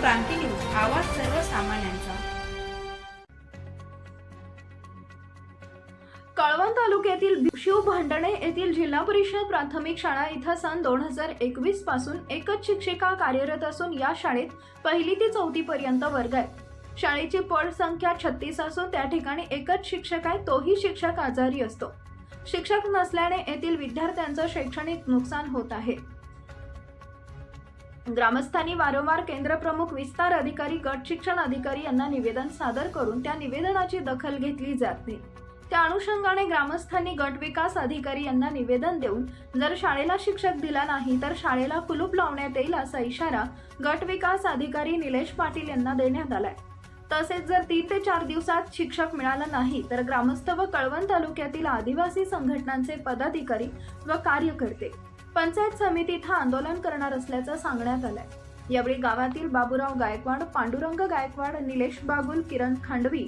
क्रांती news आवाज सर्वसामान्यांचा. कळवण तालुक्यातील शिव भांडणे येथील जिल्हा परिषद प्राथमिक शाळा इथं सन दोन हजार एकवीसपासून एकच शिक्षिका कार्यरत असून या शाळेत पहिली ते चौथी पर्यंत वर्ग आहेत. शाळेची पड संख्या छत्तीस असून त्या ठिकाणी एकच शिक्षक आहे तोही शिक्षक आजारी असतो. शिक्षक नसल्याने येथील विद्यार्थ्यांचं शैक्षणिक नुकसान होत आहे. ग्रामस्थांनी वारंवार केंद्र प्रमुख विस्तार अधिकारी गट शिक्षण अधिकारी यांना निवेदन सादर करून त्या निवेदनाची दखल घेतली जाते त्या अनुषंगाने ग्रामस्थांनी गट विकास अधिकारी यांना निवेदन देऊन जर शाळेला शिक्षक दिला नाही तर शाळेला कुलूप लावण्यात येईल असा इशारा गट विकास अधिकारी निलेश पाटील यांना देण्यात आलाय. तसेच जर तीन ते चार दिवसात शिक्षक मिळाला नाही तर ग्रामस्थ व कळवण तालुक्यातील आदिवासी संघटनांचे पदाधिकारी व कार्यकर्ते पंचायत समिती इथं आंदोलन करणार असल्याचं सांगण्यात आलंय. यावेळी गावातील बाबूराव गायकवाड पांडुरंग गायकवाड निलेश बागुल किरण खांडवी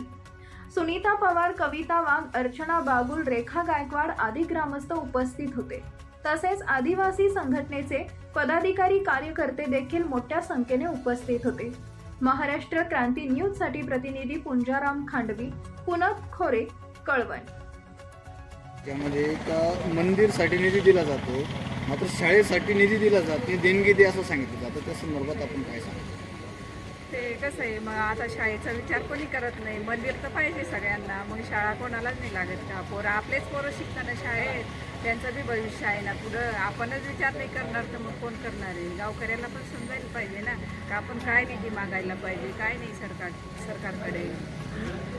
सुनीता पवार कविता वाघ अर्चना बागुल रेखा गायकवाड आदी ग्रामस्थ उपस्थित होते. तसेच आदिवासी संघटनेचे पदाधिकारी कार्यकर्ते देखील मोठ्या संख्येने उपस्थित होते. महाराष्ट्र क्रांती न्यूजसाठी प्रतिनिधी पुंजाराम खांडवी पुनक खोरे कळवण. त्यामध्ये एका मंदिरसाठी निधी दिला जातो. मात्र शाळेसाठी निधी दिला जात नाही देणगी दे असं सांगितलं जातं. त्या संदर्भात आपण काय सांगतो ते कसं आहे मग आता शाळेचा विचार कोणी करत नाही. मंदिर तर पाहिजे सगळ्यांना. मग शाळा कोणालाच नाही लागत का? पोरं आपलेच पोरं शिकताना शाळेत त्यांचं बी भविष्य आहे ना पुढं. आपणच विचार नाही करणार तर मग कोण करणार आहे? गावकऱ्याला पण समजायला पाहिजे. का आपण काय निधी मागायला पाहिजे काय नाही सरकार सरकारकडे?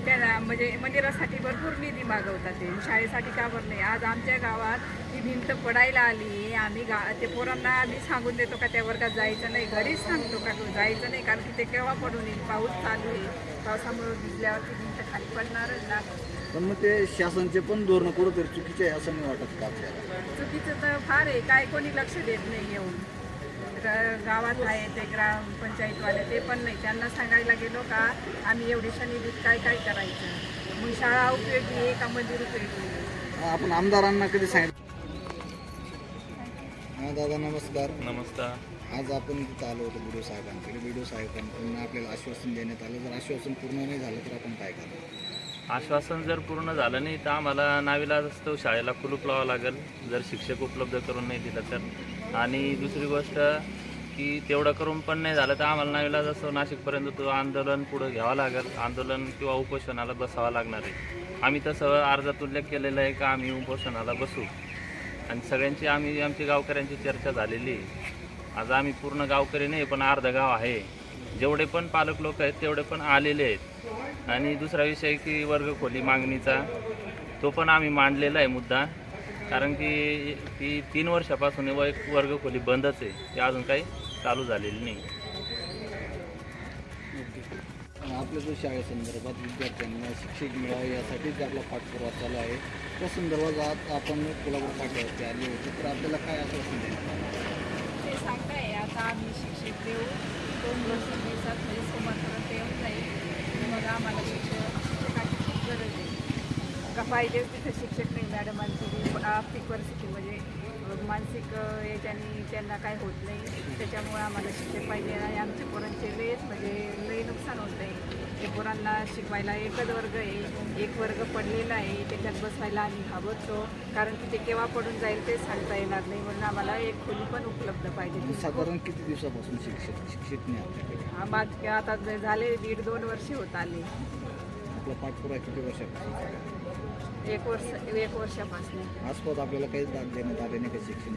त्या म्हणजे मंदिरासाठी भरपूर निधी मागवतात ते. शाळेसाठी का बरं नाही? आज आमच्या गावात ही भिंत पडायला आली. आम्ही गा ते पोरांना आम्ही सांगून देतो का त्या वर्गात जायचं नाही. घरीच सांगतो का जायचं नाही. कारण की ते केव्हा पडून येईल? पाऊस चालू आहे. पावसामुळे भिजल्यावरती भिंत खाली पडणारच ना. पण मग ते शासनचे पण धोरणं कुठंतरी चुकीचे आहे असं नाही वाटत का आपल्याला? चुकीचं तर फार आहे. काय कोणी लक्ष देत नाही येऊन. गावात आहे ते ग्रामपंचायतवाले ते पण नाही. त्यांना सांगायला गेलो का आम्ही एवढीशा निधीत काय काय करायचं? मग शाळा उपयोगी आहे का मंदिर उपयोगी आहे? आपण आमदारांना कधी सांगितलं? हा. दादा नमस्कार. नमस्कार. आज आपण तिथं आलो होतो बी साहेबांकडे. बी साहेबांकडून आपल्याला आश्वासन देण्यात आलं. जर आश्वासन पूर्ण नाही झालं तर आपण काय करणार? आश्वासन जर पूर्ण झालं नाही तर आम्हाला नावीलाज असतो. शाळेला कुलूप लावावं लागेल. जर शिक्षक उपलब्ध करून नाही दिलं तर. आणि दुसरी गोष्ट की तेवढं करून पण नाही झालं तर आम्हाला नावीलाज असं नाशिकपर्यंत तो आंदोलन पुढं घ्यावं लागेल. आंदोलन किंवा उपोषणाला बसावं लागणार आहे. आम्ही तसं अर्जात उल्लेख केलेला आहे का आम्ही उपोषणाला बसू. आणि सगळ्यांची आम्ही आमची गावकऱ्यांची चर्चा झालेली आहे. आज आम्ही पूर्ण गावकरी नाही पण अर्ध गाव आहे. जेवढे पण पालक लोक आहेत तेवढे पण आलेले आहेत. आणि दुसरा विषय की वर्गखोली मागणीचा. तो पण आम्ही मांडलेला आहे मुद्दा. कारण की ती तीन वर्षापासून व एक वर्गखोली बंदच आहे. ती अजून काही चालू झालेली नाही. आणि आपल्या जो शाळेसंदर्भात विद्यार्थ्यांना शिक्षक मिळावे यासाठीच आपला पाठपुरावा चालू आहे त्या संदर्भात आज आपण कोल्हापूर पाठवरती आले होते. तर आपल्याला काय आश्वासन देण्यात आलं ते सांगताय आता आम्ही शिक्षक देऊ. दोन वर्ष दिवसात म्हणजे सोमवारपर्यंत येऊन जाईल मग आम्हाला शिक्षक शिक्षकाची खूप गरज आहे का पाहिजेच तिथे शिक्षक नाही मॅडमांची आर्थिक परिस्थिती म्हणजे मानसिक याच्याने त्यांना काय होत नाही. त्याच्यामुळे आम्हाला शिक्षक पाहिजे आणि आमच्या पोरांचे लयच म्हणजे लय नुकसान होत आहे. ते पोरांना शिकवायला एकच वर्ग आहे. एक वर्ग पडलेला आहे. त्याच्यात बसायला आम्ही घाबरतो. कारण की ते केव्हा पडून जाईल ते सांगता येणार नाही. म्हणून आम्हाला एक खोली पण उपलब्ध पाहिजे. साधारण किती दिवसापासून शिक्षक शिक्षक नाही आम्हाला आता झाले दीड दोन वर्ष होत आले. आपला पाठपुरावा किती वर्षापासून? एक वर्ष एक वर्षापासून. आजपास आपल्याला काही दाद देण्यात आले नाही का शिक्षण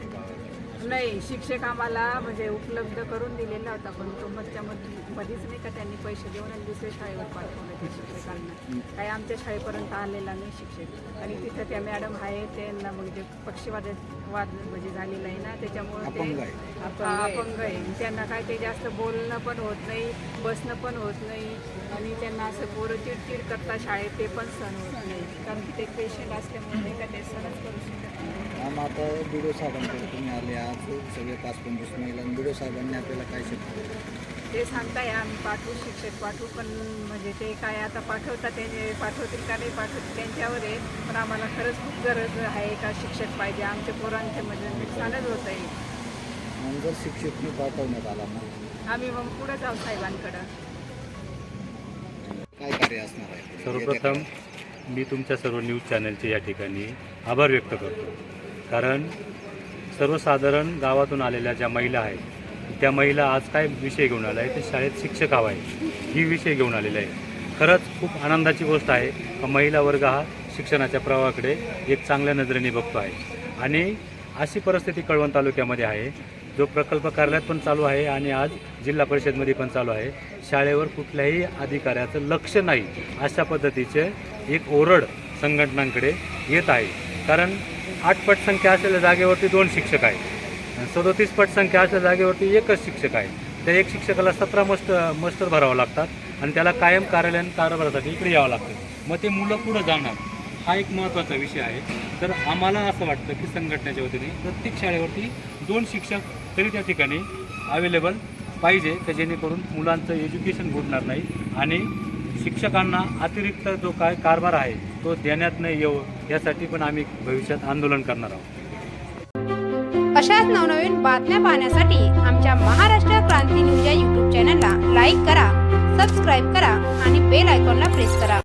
नाही शिक्षक आम्हाला म्हणजे उपलब्ध करून दिलेला होता पण तो मधच्या मध्ये मध्येच नाही का त्यांनी पैसे देऊन आणि दुसऱ्या शाळेवर पाठवलं त्या शिक्षकांना. काही आमच्या शाळेपर्यंत आलेला नाही शिक्षक. आणि तिथं त्या मॅडम आहे त्यांना म्हणजे पक्षीवाद वाद म्हणजे झालेला आहे ना त्याच्यामुळे अपंग ते आहे. अपंग आहे. त्यांना काय ते जास्त बोलणं पण होत नाही बसणं पण होत नाही. आणि त्यांना असं पोरं चिडचिड करतात शाळेत ते पण सण होत नाही. कारण की ते पेशंट असल्यामुळे नाही का ते सणच करू शकत नाही. आम आता बिडो साहेबांकडे तुम्ही आले आज सगळे पाच पंचवीस महिला बिडो साहेबांनी आपल्याला काय शिकवलं? ते सांगताय आम्ही पाठवू शिक्षक पाठवू पण म्हणजे ते काय आता पाठवतात ते पाठवतील का नाही पाठवतील त्यांच्यावर आहे. पण आम्हाला खरंच खूप गरज आहे का शिक्षक पाहिजे आमच्या पोरांचे म्हणजे नुकसानच होत आहे. आणि जर शिक्षक मी पाठवण्यात आला मग? आम्ही मग पुढे जाऊ साहेबांकडं. काय कार्य असणार आहे? सर्वप्रथम मी तुमच्या सर्व न्यूज चॅनलचे या ठिकाणी आभार व्यक्त करतो. कारण सर्वसाधारण गावातून आलेल्या ज्या महिला आहेत त्या महिला आज काय विषय घेऊन आल्या आहे ते शाळेत शिक्षक हवा आहे ही विषय घेऊन आलेला आहे खरंच खूप आनंदाची गोष्ट आहे महिला वर्ग हा शिक्षणाच्या प्रवाहाकडे एक चांगल्या नजरेने बघतो आहे. आणि अशी परिस्थिती कळवण तालुक्यामध्ये आहे जो प्रकल्प कार्यालयात पण चालू आहे आणि आज जिल्हा परिषदमध्ये पण चालू आहे. शाळेवर कुठल्याही अधिकाऱ्याचं लक्ष नाही अशा पद्धतीचे एक ओरड संघटनांकडे येत आहे. कारण आठ पट संख्या असलेल्या जागेवरती दोन शिक्षक आहेत. सदोतीस पट संख्या असलेल्या जागेवरती एकच शिक्षक आहे. त्या एक शिक्षकाला सतरा मस्त मस्टर भरावं लागतात आणि त्याला कायम कार्यालयीन कारभारासाठी इकडे यावं लागतं. मग ते मुलं पुढं जाणार. हा एक महत्त्वाचा विषय आहे. तर आम्हाला असं वाटतं की संघटनेच्या वतीने प्रत्येक शाळेवरती दोन शिक्षक तरी त्या ठिकाणी अवेलेबल पाहिजे का जेणेकरून मुलांचं एज्युकेशन बुडणार नाही आणि शिक्षकांना अतिरिक्त जो काय कारभार आहे तो देण्यात नाही येऊ यासाठी पण आम्ही भविष्यात आंदोलन करणार आहोत. अशाच नवनवीन बातम्या पाहण्यासाठी आमच्या महाराष्ट्र क्रांती न्यूज या यूट्यूब चॅनलला लाईक करा सबस्क्राईब करा आणि बेल आयकॉनला प्रेस करा.